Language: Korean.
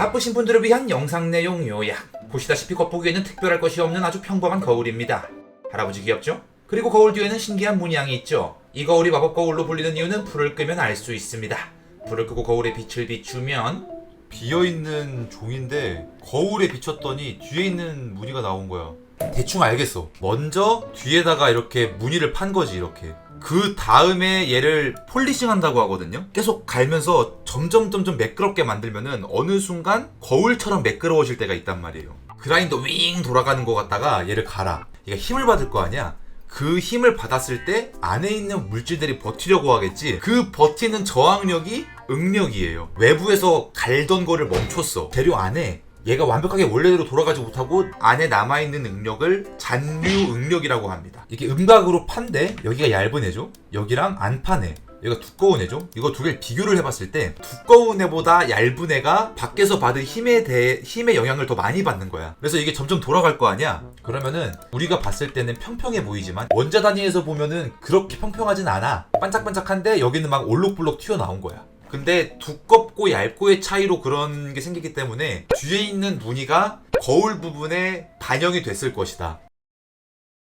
바쁘신 분들을 위한 영상 내용 요약. 보시다시피 겉보기에는 특별할 것이 없는 아주 평범한 거울입니다. 할아버지 귀엽죠? 그리고 거울 뒤에는 신기한 문양이 있죠. 이 거울이 마법 거울로 불리는 이유는 불을 끄면 알 수 있습니다. 불을 끄고 거울에 빛을 비추면 비어 있는 종인데 거울에 비쳤더니 뒤에 있는 무늬가 나온 거야. 대충 알겠어. 먼저 뒤에다가 이렇게 무늬를 판 거지 이렇게. 그 다음에 얘를 폴리싱 한다고 하거든요. 계속 갈면서 점점 점점 매끄럽게 만들면은 어느 순간 거울처럼 매끄러워질 때가 있단 말이에요. 그라인더 윙 돌아가는 것 같다가 얘를 갈아. 얘가 힘을 받을 거 아니야. 그 힘을 받았을 때 안에 있는 물질들이 버티려고 하겠지. 그 버티는 저항력이 응력이에요. 외부에서 갈던 거를 멈췄어. 재료 안에 얘가 완벽하게 원래대로 돌아가지 못하고 안에 남아있는 응력을 잔류 응력이라고 합니다. 이게 음각으로 판데 여기가 얇은 애죠? 여기랑 안 파네. 얘가 두꺼운 애죠? 이거 두 개를 비교를 해봤을 때 두꺼운 애보다 얇은 애가 밖에서 받은 힘에 대해 힘의 영향을 더 많이 받는 거야. 그래서 이게 점점 돌아갈 거 아니야? 그러면은 우리가 봤을 때는 평평해 보이지만 원자 단위에서 보면은 그렇게 평평하진 않아. 반짝반짝한데 여기는 막 올록블록 튀어나온 거야. 근데 두껍고 얇고의 차이로 그런 게 생기기 때문에 뒤에 있는 무늬가 거울 부분에 반영이 됐을 것이다.